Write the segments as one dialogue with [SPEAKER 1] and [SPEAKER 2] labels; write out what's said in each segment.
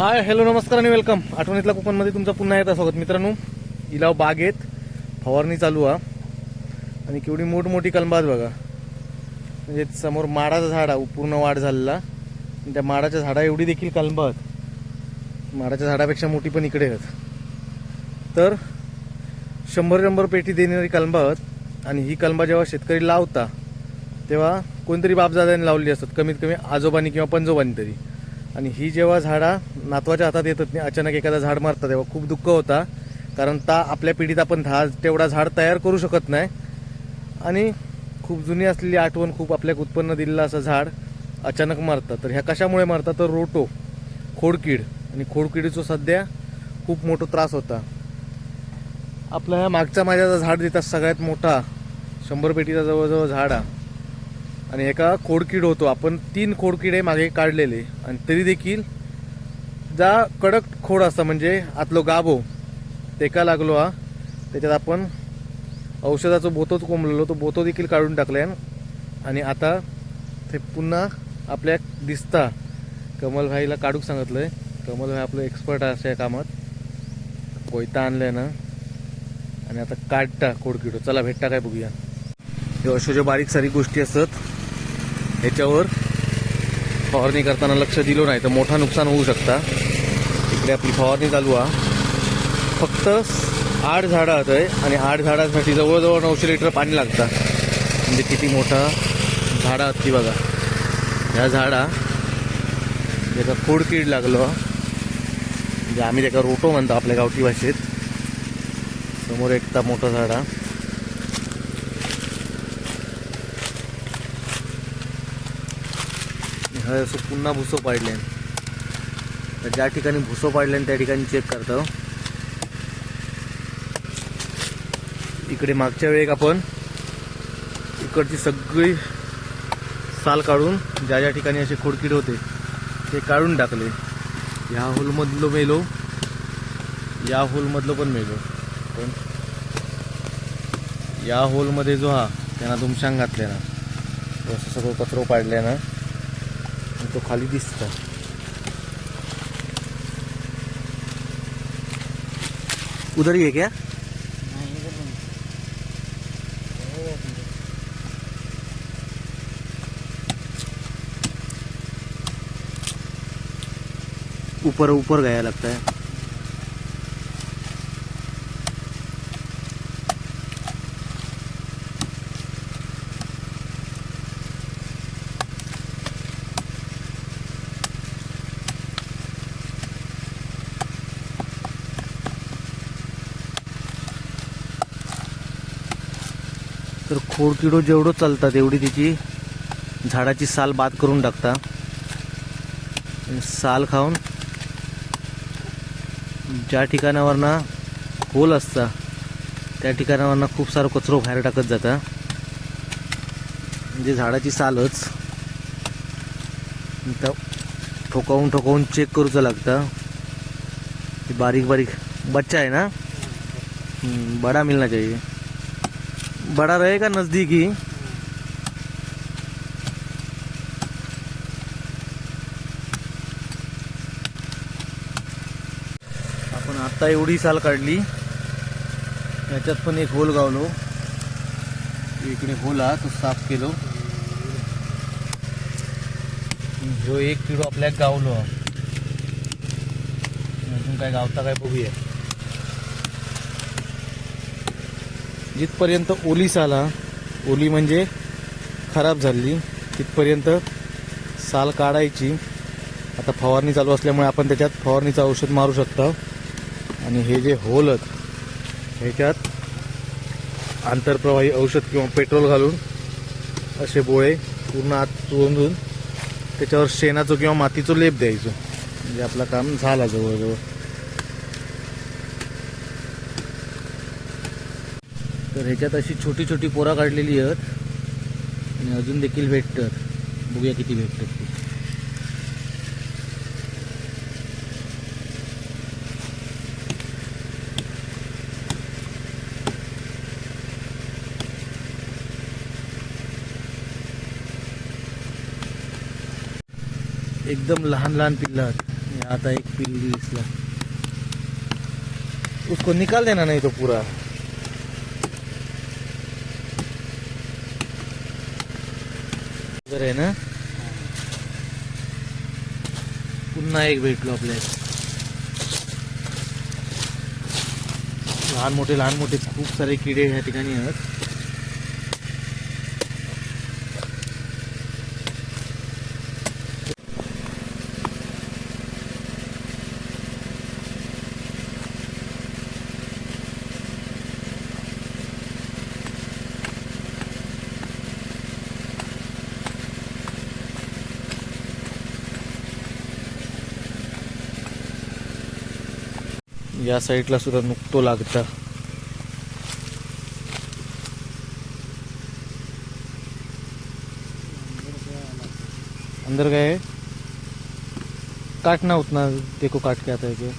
[SPEAKER 1] Hi hello नमस्कार आणि welcome आठवणीतल्या कोकणमध्ये तुमचं पुन्हा येता स्वागत. मित्रांनो इलाव बागेत फवारणी चालू आहे आणि केवढी मोठमोठी कलबाज बघा. म्हणजे समोर माडाचं झाड आहे पूर्ण वाढ झालेला. आणि त्या माडाच्या झाडा एवढी देखील कलबा आहेत. माडाच्या झाडापेक्षा मोठी पण इकडे आहेत. तर शंभर शंभर पेटी देणारी कलबा आहेत. आणि ही कलबा जेव्हा शेतकरी लावता तेव्हा कोणतरी बापजाद्याने लावली असतात. कमीत कमी आजोबांनी किंवा पंजोबांनी तरी. आणि ही जेव्हा झाडा नातवाच्या हातात येतात नाही अचानक एखादा झाड मारतात तेव्हा खूप दुःख होता. कारण ता आपल्या पिढीत आपण धा तेवढा झाड तयार करू शकत नाही. आणि खूप जुनी असलेली आठवण खूप आपल्या उत्पन्न दिलेलं असं झाड अचानक मारतात. तर ह्या कशामुळे मारतात? तर रोटो खोडकीड. आणि खोडकिडीचा सध्या खूप मोठा त्रास होता. आपला ह्या मागच्या माझ्याचा झाड देतात सगळ्यात मोठा शंभर पेटीचा जवळजवळ झाड आहे आणि एका खोडकीड होतो. आपण तीन खोडकिडे मागे काढलेले. आणि तरी देखील जा कडक खोड असता म्हणजे आतलो गाभो तेका लागलो हा. त्याच्यात आपण औषधाचं बोतोच कोंबलेलो तो बोतो देखील काढून टाकल्यान आणि आता ते पुन्हा आपल्या दिसता. कमलभाईला काढूक सांगितलंय. कमलभाई आपलं एक्सपर्ट आहे अशा कामात. कोयता आणलंय ना. आणि आता काढता खोडकिडो. चला भेटता काय बघूया. हे अशा बारीक सारीक गोष्टी असतात ह्याच्यावर फवारणी करताना लक्ष दिलो नाही तर मोठा नुकसान होऊ शकता. इकडे आपली फवारणी चालू आहे. फक्त आठ झाडं आहेत आहे आणि आठ झाडांसाठी जवळजवळ नऊशे लिटर पाणी लागतं. म्हणजे किती मोठा झाडं आहेत ती बघा. ह्या झाडा ज्याचा खोडकीड लागलो म्हणजे आम्ही त्याका रोटो म्हणतो आपल्या गावठी भाषेत. समोर एकता मोठा झाडा. असं पुन्हा भुसो पाडले तर ज्या ठिकाणी भुसो पाडले त्या ठिकाणी चेक करतो. इकडे मागच्या वेळेक आपण इकडची सगळी साल काढून ज्या ज्या ठिकाणी असे खोडकीड होते ते काढून टाकले. ह्या होलमधलो मेलो या होलमधलं पण मेलो. पण या होलमध्ये जो हा त्यांना दुमशांग घातले ना असं सगळं कचरो पाडले ना तो खाली दिसता उधर ही है क्या? ऊपर ऊपर गया लगता है। तर खोडकिडो जेवढं चालतात तेवढी तिची झाडाची साल बाद करून टाकता. आणि साल खाऊन ज्या ठिकाणावरनं होल असता त्या ठिकाणावरनं खूप सारं कचरो बाहेर टाकत जाता. म्हणजे झाडाची सालच त्या ठोकावून ठोकावून चेक करूचं लागतं. बारीक बारीक बच्चा आहे ना? बडा मिळना चाहिए बड़ा रहेगा नजदीकी। आपण आता एवढी साल काढली. याच्यात पण एक होल गावलो. इकडे होल हा तो साफ केलो. जो एक किलो आपल्याक गावलो. अजून काय गावता काय बघूया. जिथपर्यंत ओली आला ओली म्हणजे खराब झाली तिथपर्यंत साल काढायची. आता फवारणी चालू असल्यामुळे आपण त्याच्यात फवारणीचं औषध मारू शकतो. आणि हे जे होलत ह्याच्यात आंतरप्रवाही औषध किंवा पेट्रोल घालून असे बोळे पूर्ण आत चोंदून त्याच्यावर शेणाचं किंवा मातीचं लेप द्यायचं. म्हणजे आपलं काम झालं जवळजवळ. तर ह्याच्यात अशी छोटी छोटी पोरा काढलेली आहेत. आणि अजून देखील भेटतात. बघूया किती भेटतात ते. एकदम लहान लहान पिल्ला आहेत. आता एक पिल्ली दिसला. उसको निकाल देना नाही तो पूरा. इधर आहे ना? पुन्हा एक भेटलो आपल्या लहान मोठे लहान मोठे खूप सारे किडे ह्या ठिकाणी आहेत. या साईडला सुद्धा नुकतो लागता. अंदर काय काटना उतना देखो काट के आता है क्या?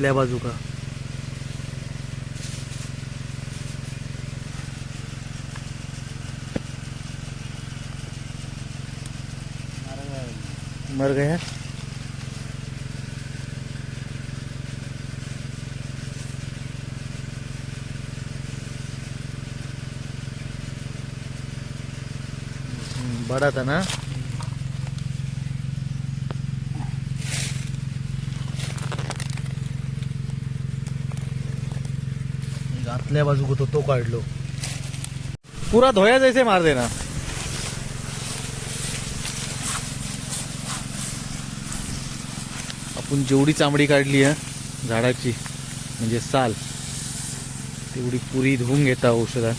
[SPEAKER 1] इथल्या बाजू का? मर गया? बड़ा था ना? आतल्या बाजू होतो तो काढलो. पुरा धोया जैसे मार देना. आपण जेवढी चामडी काढली आहे झाडाची म्हणजे साल तेवढी पुरी धुवून घेता औषधात.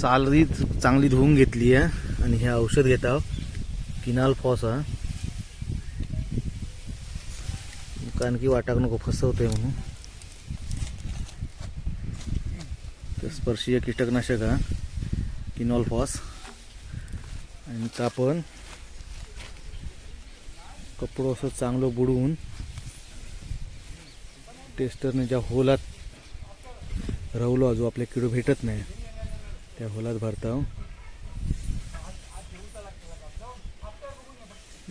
[SPEAKER 1] सालरी चांगली धुवून घेतली आहे आणि हे औषध घेत आहो किनाल फॉस हा. कारण की वाटाक नको फसवते म्हणून. तर स्पर्शीय कीटकनाशक हा. Quinalphos. आणि इथं आपण कपडो असं चांगलं बुडवून टेस्टरने ज्या होलात रवलो अजून आपल्या किडो भेटत नाही. त्या होलात भरता हूँ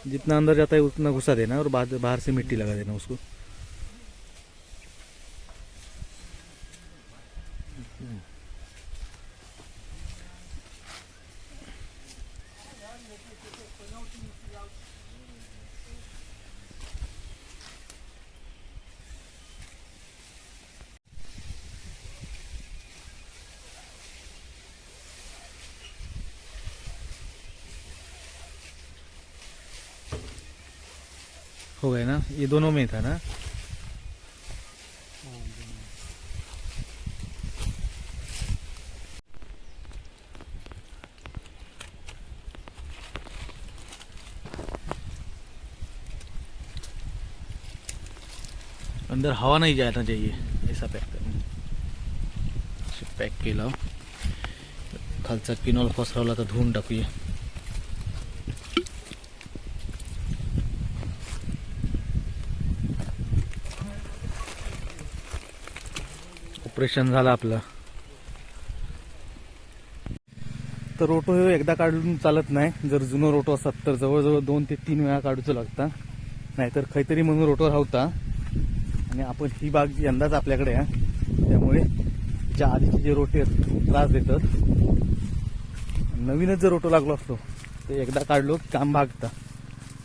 [SPEAKER 1] जितना अंदर जाता है उतना घुसा देना और बाहर से मिट्टी लगा देना उसको। हो गए ना? ये दोनों में था ना? अंदर हवा नहीं जाना चाहिए ऐसा पैक कर पैक केला खालचा किनॉल पसरवला तर धुवून टाकूया ऑपरेशन झालं आपलं. तर रोटो हे एकदा काढून चालत नाही. जर जुनं रोटो असतात तर जवळजवळ दोन ते तीन वेळा काढूचं लागतं. नाहीतर काहीतरी म्हणून रोटो राहता. आणि आपण ही बाग यंदाच आपल्याकडे आहे. त्यामुळे ज्या आधीचे जे रोटे आहेत ते त्रास देतात. नवीनच जर रोटो लागलो असतो ते एकदा काढलो काम भागता.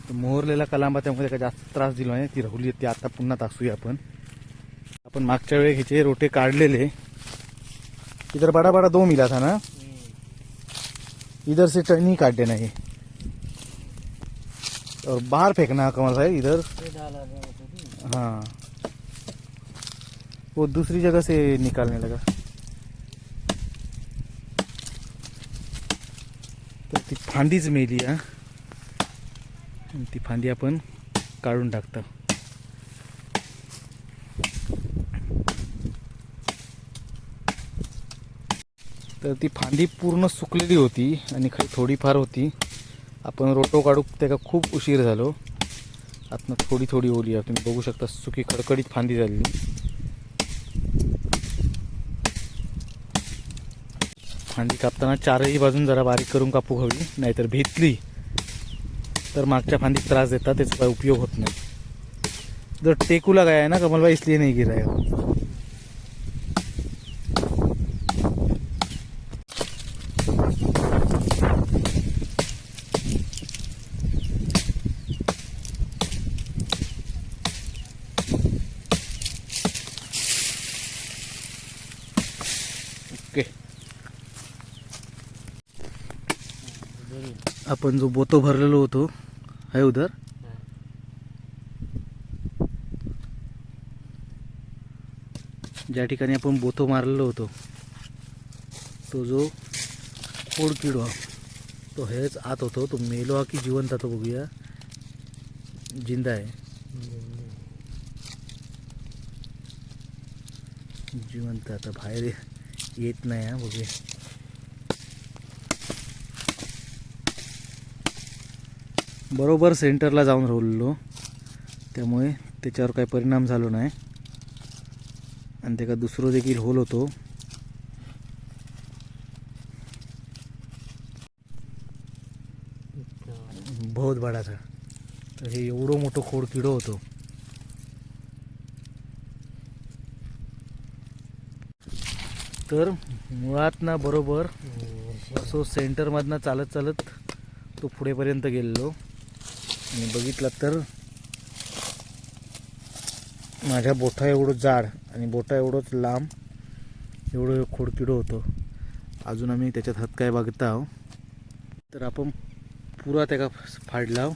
[SPEAKER 1] तर मोहरलेला कलांबा त्यामुळे का जास्त त्रास दिला आहे ती राहुली ती आता पुन्हा तासूया आपण. आपण मागच्या वेळी ह्याचे रोटे काढलेले इधर बड़ा बड़ा दो मिला था ना? इधर से टर्नी देना ये और बाहर फेंकना कमल साहब इधर। हाँ। वो दूसरी जगह से निकालने लगा। तर ती फांदीच मेली हा। ती फांदी आपण काढून टाकतो. तर ती फांदी पूर्ण सुकलेली होती आणि काही थोडीफार होती. आपण रोटो काढू त्याला खूप उशीर झालो. आतनं थोडी थोडी ओली आहे. तुम्ही बघू शकता सुकी खडखडीत फांदी झालेली. फांदी कापताना चारही बाजून जरा बारीक करून कापू हवी नाहीतर भेटली तर मागच्या फांदीत त्रास देतात त्याचा काही उपयोग होत नाही. जर टेकूला काय आहे ना कमलबाई इसलिए नाही गिरायला आपण जो बोतो भरलेलो होतो आहे उधर? ज्या ठिकाणी आपण बोतो मारलेलो होतो तो जो खोड किडो तो हेच आत होतो तो मेलो हा की जिवंत तो बघूया. जिंदा आहे. जिवंत आता बाहेर येत नाही हा बघूया. बरोबर सेंटरला जाऊन रोललो त्यामुळे त्याच्यावर काही परिणाम झालो नाही. आणि त्याचा दुसरं देखील होल होतो. बहुत बडाचा तर हे एवढं मोठं खोड किडो होतो. तर मुळात ना बरोबर असो सेंटरमधनं चालत चालत तो पुढेपर्यंत गेलेलो. आणि बघितलं तर माझ्या बोटा एवढं जाड आणि बोटा एवढंच लांब एवढं खोडकिडो होतो. अजून आम्ही त्याच्यात हात काय बघता आहो. तर आपण पुरा त्याला फाडला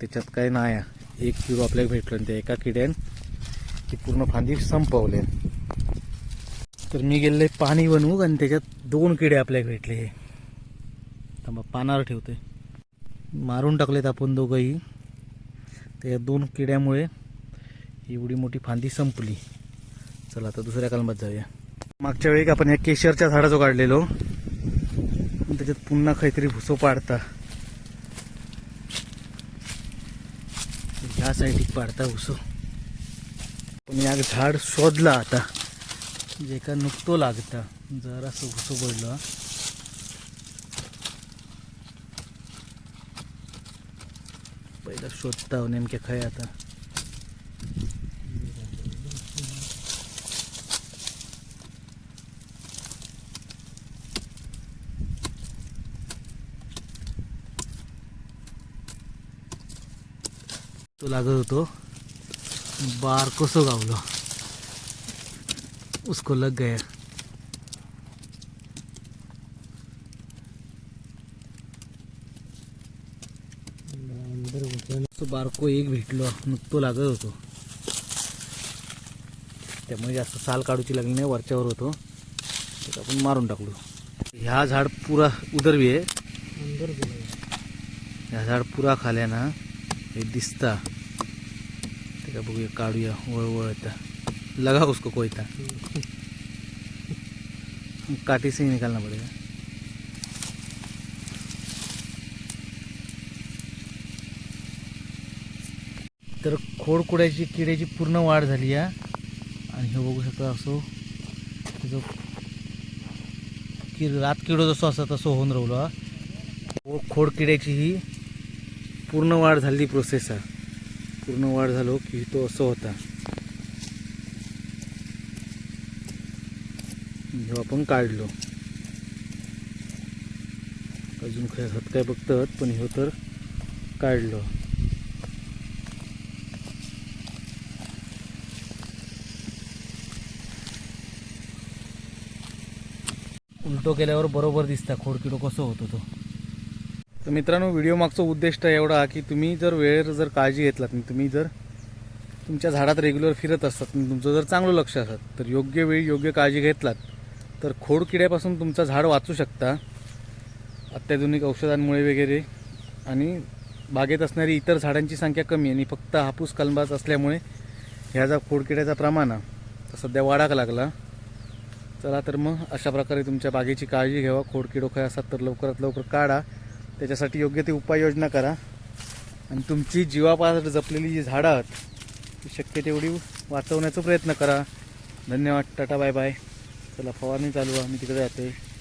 [SPEAKER 1] त्याच्यात काय नाही. आहे. एक किडो आपल्याला भेटलो आणि त्या एका किड्यान ती पूर्ण फांदी संपवले. तर मी गेले पाणी बनवू आणि त्याच्यात दोन किडे आपल्याला भेटले हे. थांबा पानावर ठेवते मारून टाकलेत आपण दोघंही. त्या दोन किड्यामुळे एवढी मोठी फांदी संपली. चला आता दुसऱ्या कलमात जाऊया. मागच्या वेळी आपण या केशरच्या झाडाचं काढलेलो. त्याच्यात पुन्हा काहीतरी भुसो पाडता. ह्या साईडीक पाडता भुसो. पण या झाड शोधला आता. जे का नुकतो लागता जरासं भुसो पडलं. पहिला शोधता नेमक्या खय आता। तो लागत होतो बार कसं गावलो उसको लग गया। तो बारको एक भेटलो नुकतो लागत होतो. त्यामुळे जास्त साल काढूची लागली नाही वरच्यावर होतो. तर आपण मारून टाकलो. ह्या झाड पुरा उदरवी आहे. ह्या झाड पुरा खाल्या ना हे दिसता. ते बघूया काढूया वळवळता लगा उसको कोयता. काटी से ही निकालना पड़ेगा तर खोडकुड्याची किड्याची पूर्ण वाढ झाली आहे आणि हे बघू शकता असो. त्याचं कि रात किडो जसो असा तसं होऊन राहिलो हा. व खोड किड्याची ही पूर्ण वाढ झालेली प्रोसेस आहे पूर्ण वाढ झालो की तो असं होता. हे आपण काढलो. अजून काय हत काय बघतात पण हे तर काढलो. उलटो केल्यावर बरोबर दिसता. खोडकिडो कसं होतो तो? तर मित्रांनो व्हिडिओ मागचा उद्देश एवढा की तुम्ही जर वेळेवर जर काळजी घेतलात तुम्ही जर तुमच्या झाडात रेग्युलर फिरत असतात तुमचं जर चांगलं लक्ष असत तर योग्य वेळी योग्य काळजी घेतलात तर खोड किड्यापासून तुमचं झाड वाचू शकता. अत्याधुनिक औषधांमुळे वगैरे आणि बागेत असणारी इतर झाडांची संख्या कमी आणि फक्त हापूस कलबाच असल्यामुळे ह्या जा खोडकिड्याचा प्रमाण सध्या वाढायला लागला. चला तर मग अशा प्रकारे तुमच्या बागेची काळजी घ्यावा. खोडकिडो असतात तर लवकरात लवकर काढा. त्याच्यासाठी योग्य ती उपाययोजना करा. आणि तुमची जीवापासून जपलेली जी झाडं आहेत ती शक्य तेवढी वाचवण्याचा प्रयत्न करा. धन्यवाद. Tata bye bye. चला फवारणी चालू आहे. मी तिकडे जाते